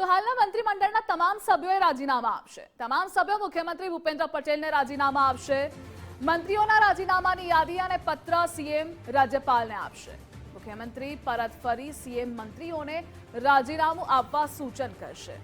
તો હાલના મંત્રીમંડળના તમામ સભ્યોએ રાજીનામા આપશે. તમામ સભ્યો મુખ્યમંત્રી ભૂપેન્દ્ર પટેલને રાજીનામા આપશે. મંત્રીઓના રાજીનામાની યાદી અને પત્ર સીએમ રાજ્યપાલને આપશે. મુખ્યમંત્રી પરત ફરી સીએમ મંત્રીઓને રાજીનામું આપવા સૂચન કરશે.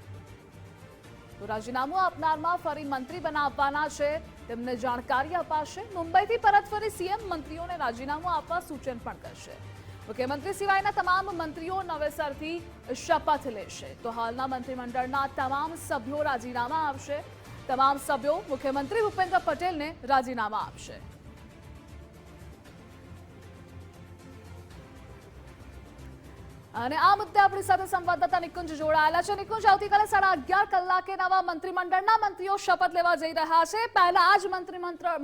તો રાજીનામું આપનારમાં ફરી મંત્રી બનાવવાના છે. તેમને જાણકારી અપાશે. મુંબઈથી પરત ફરી સીએમ મંત્રીઓને રાજીનામું આપવા સૂચન પણ કરશે. મુખ્યમંત્રી સિવાયના તમામ મંત્રીઓ નવેસરથી શપથ લેશે. તો હાલના મંત્રીમંડળના તમામ સભ્યો રાજીનામા આપશે. તમામ સભ્યો મુખ્યમંત્રી ભૂપેન્દ્ર પટેલને રાજીનામા આપશે. અને આ મુદ્દે આપણી સાથે સંવાદદાતા નિકુંજ જોડાયેલા છે. નિકુંજ, આવતીકાલે સાડા અગિયાર કલાકે નવા મંત્રીમંડળના મંત્રીઓ શપથ લેવા જઈ રહ્યા છે. પહેલા આ જ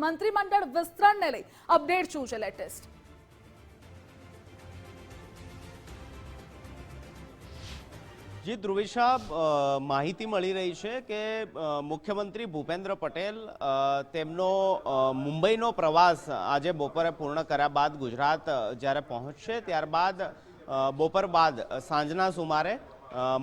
મંત્રીમંડળ વિસ્તરણને લઈ અપડેટ શું છે લેટેસ્ટ જી ધ્રુવિશા માહિતી મળી રહી છે કે મુખ્યમંત્રી ભૂપેન્દ્ર પટેલ તેમનો મુંબઈનો પ્રવાસ આજે બપોરે પૂર્ણ કર્યા બાદ ગુજરાત જ્યારે પહોંચશે ત્યારબાદ બપોર બાદ સાંજના સુમારે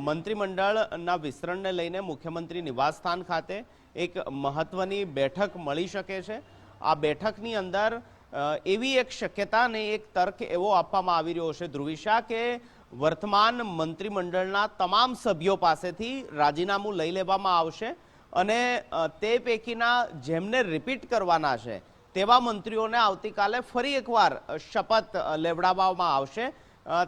મંત્રીમંડળના વિસ્તરણને લઈને મુખ્યમંત્રી નિવાસસ્થાન ખાતે એક મહત્વની બેઠક મળી શકે છે. આ બેઠકની અંદર એવી એક શક્યતા અને એક તર્ક એવો આપવામાં આવી રહ્યો છે ધ્રુવિશા કે વર્તમાન મંત્રીમંડળના તમામ સભ્યો પાસેથી રાજીનામું લઈ લેવામાં આવશે અને તે પૈકીના જેમને રિપીટ કરવાના છે, તેવા મંત્રીઓને આવતીકાલે ફરી એકવાર શપથ લેવડાવવામાં આવશે.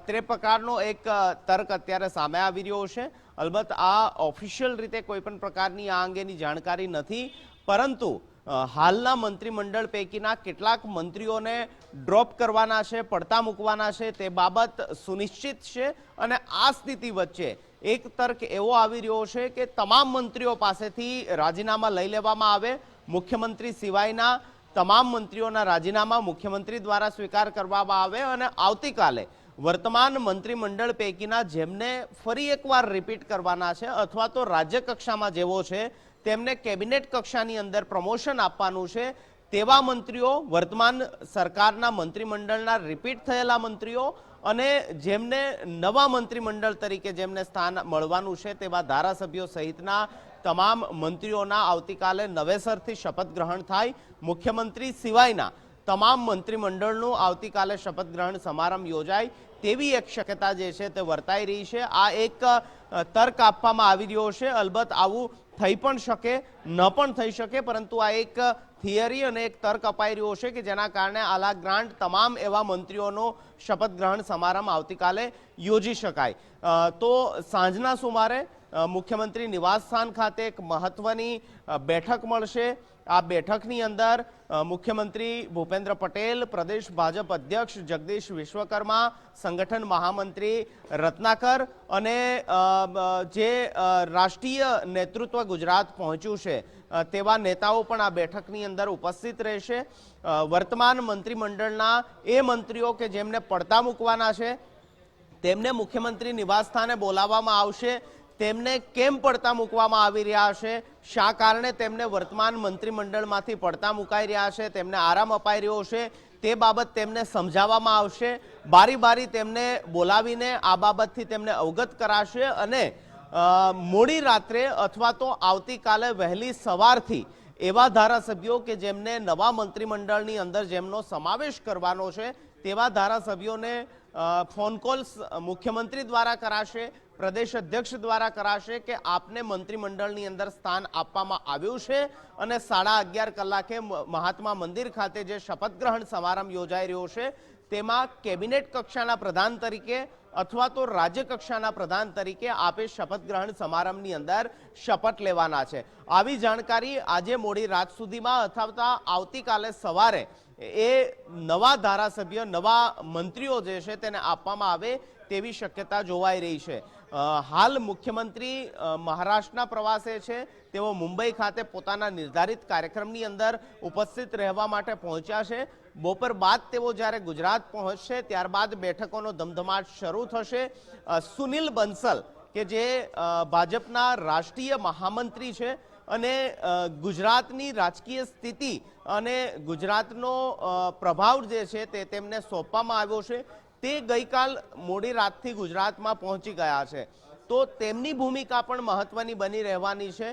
તે પ્રકારનો એક તર્ક અત્યારે સામે આવી રહ્યો છે. અલબત્ત આ ઓફિશિયલ રીતે કોઈ પણ પ્રકારની આ અંગેની જાણકારી નથી, પરંતુ હાલના મંત્રીમંડળ પૈકીના કેટલાક મંત્રીઓને ડ્રોપ કરવાના છે, પડતા મૂકવાના છે, તે બાબત સુનિશ્ચિત છે અને આ સ્થિતિ વચ્ચે એક તર્ક એવો આવી રહ્યો છે કે તમામ મંત્રીઓ પાસેથી રાજીનામા લઈ લેવામાં આવે. મુખ્યમંત્રી સિવાયના તમામ મંત્રીઓના રાજીનામા મુખ્યમંત્રી દ્વારા સ્વીકાર કરવામાં આવે અને આવતીકાલે વર્તમાન મંત્રીમંડળ પૈકીના જેમને ફરી એકવાર રિપીટ કરવાના છે અથવા તો રાજ્ય કક્ષામાં જેવો છે, તેમને કેબિનેટ કક્ષાની અંદર પ્રમોશન આપવાનું છે, તેવા મંત્રીઓ, વર્તમાન સરકારના મંત્રીમંડળના રિપીટ થયેલા મંત્રીઓ અને જેમને નવા મંત્રીમંડળ તરીકે જેમને સ્થાન મળવાનું છે તેવા ધારાસભ્યો સહિતના તમામ મંત્રીઓના આવતીકાલે નવેસરથી શપથ ગ્રહણ થાય. મુખ્યમંત્રી સિવાયના તમામ મંત્રીમંડળનું આવતીકાલે શપથ ગ્રહણ સમારંભ યોજાય તેવી એક શક્યતા જે છે તે વર્તાઈ રહી છે. આ એક તર્ક આપવામાં આવી રહ્યો છે. અલબત્ત આવું થઈ પણ શકે, ન પણ થઈ શકે, પરંતુ આ એક થિયરી અને એક તર્ક અપાઈ રહ્યો છે કે જેના કારણે આલા ગ્રાન્ટ તમામ એવા મંત્રીઓનો શપથ ગ્રહણ સમારંભ આવતીકાલે યોજી શકાય. તો સાંજના સુમારે મુખ્યમંત્રી નિવાસસ્થાન ખાતે એક મહત્વની બેઠક મળશે. આ બેઠકની અંદર મુખ્યમંત્રી ભૂપેન્દ્ર પટેલ, પ્રદેશ ભાજપ અધ્યક્ષ જગદીશ વિશ્વકર્મા, સંગઠન મહામંત્રી રત્નાકર અને જે રાષ્ટ્રીય નેતૃત્વ ગુજરાત પહોંચ્યું છે તેવા નેતાઓ પણ આ બેઠકની અંદર ઉપસ્થિત રહેશે. વર્તમાન મંત્રીમંડળના એ મંત્રીઓ કે જેમને પડતા મૂકવાના છે, તેમને મુખ્યમંત્રી નિવાસસ્થાને બોલાવવામાં આવશે. તેમને કેમ પડતા મૂકવામાં આવી રહ્યા છે? શા કારણે તેમને વર્તમાન મંત્રીમંડળમાંથી પડતા મુકાઈ રહ્યા છે? તેમને આરામ અપાઈ રહ્યો છે? તે બાબત તેમને સમજાવવામાં આવશે. બારી બારી તેમને બોલાવીને આ બાબતથી તેમને અવગત કરાશે અને મોડી રાત્રે અથવા તો આવતીકાલે વહેલી સવારથી એવા ધારાસભ્યો કે જેમને નવા મંત્રીમંડળની અંદર જેમનો સમાવેશ કરવાનો છે, તેવા ધારાસભ્યોને ફોન કોલ્સ મુખ્યમંત્રી દ્વારા કરાશે. પ્રદેશ અધ્યક્ષ દ્વારા કરાશે કે આપને મંત્રીમંડળની અંદર સ્થાન આપવામાં આવ્યું છે અને સાડા અગિયાર કલાકે મહાત્મા મંદિર ખાતે જે શપથ ગ્રહણ સમારંભ યોજાઈ રહ્યો છે, તેમાં કેબિનેટ કક્ષાના પ્રધાન તરીકે અથવા તો રાજ્ય કક્ષાના પ્રધાન તરીકે આપે શપથ ગ્રહણ સમારંભની અંદર શપથ લેવાના છે. આવી જાણકારી આજે મોડી રાત સુધીમાં અથવા આવતીકાલે સવારે એ નવા ધારાસભ્ય, નવા મંત્રીઓ જે છે તેને આપવામાં આવે તેવી શક્યતા જોવાઈ રહી છે. હાલ મુખ્યમંત્રી મહારાષ્ટ્રના પ્રવાસે છે. તેઓ મુંબઈ ખાતે પોતાના નિર્ધારિત કાર્યક્રમની અંદર ઉપસ્થિત રહેવા માટે પહોંચ્યા છે. બપોર બાદ તેઓ જ્યારે ગુજરાત પહોંચશે, ત્યારબાદ બેઠકોનો ધમધમાટ શરૂ થશે. સુનિલ બંસલ, કે જે ભાજપના રાષ્ટ્રીય મહામંત્રી છે અને ગુજરાતની રાજકીય સ્થિતિ અને ગુજરાતનો પ્રભાવ જે છે તે તેમને સોંપવામાં આવ્યો છે. તે ગઈકાલ મોડી રાતથી ગુજરાતમાં પહોંચી ગયા છે. તો તેમની ભૂમિકા પણ મહત્વની બની રહેવાની છે.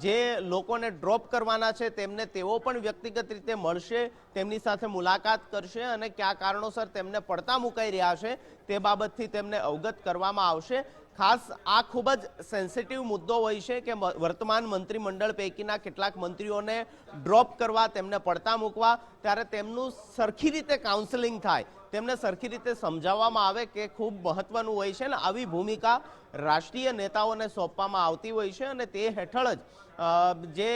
જે લોકોને ડ્રોપ કરવાના છે, તેમને તેઓ પણ વ્યક્તિગત રીતે મળશે, તેમની સાથે મુલાકાત કરશે અને કયા કારણોસર તેમને પડતા મુકાઈ રહ્યા છે, તે બાબતથી તેમને અવગત કરવામાં આવશે. ખાસ આ ખૂબ જ સેન્સિટિવ મુદ્દો હોય છે કે વર્તમાન મંત્રીમંડળ પૈકીના કેટલાક મંત્રીઓને ડ્રોપ કરવા, તેમને પડતા મૂકવા, ત્યારે તેમનું સરખી રીતે કાઉન્સેલિંગ થાય. તેમને સરખી રીતે સમજાવવામાં આવે કે ખૂબ મહત્વનું હોય છે ને આવી ભૂમિકા રાષ્ટ્રીય નેતાઓને સોંપવામાં આવતી હોય છે અને તે હેઠળ જ જે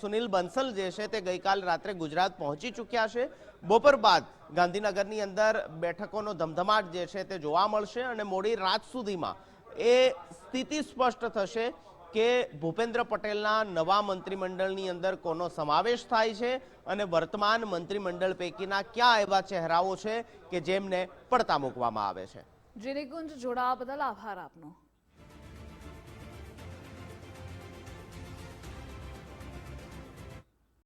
સુનિલ બંસલ જે છે તે ગઈકાલ રાત્રે ગુજરાત પહોંચી ચૂક્યા છે. બપોર બાદ ગાંધીનગરની અંદર બેઠકોનો ધમધમાટ જે છે તે જોવા મળશે અને મોડી રાત સુધીમાં એ સ્થિતિ સ્પષ્ટ થશે કે ભૂપેન્દ્ર પટેલના નવા મંત્રીમંડળની અંદર કોનો સમાવેશ થાય છે અને વર્તમાન મંત્રીમંડળ પૈકીના કયા એવા ચહેરાઓ છે કે જેમને પડતા મૂકવામાં આવે છે. જીનીકુંજ જોડાવા બદલ આભાર આપનો.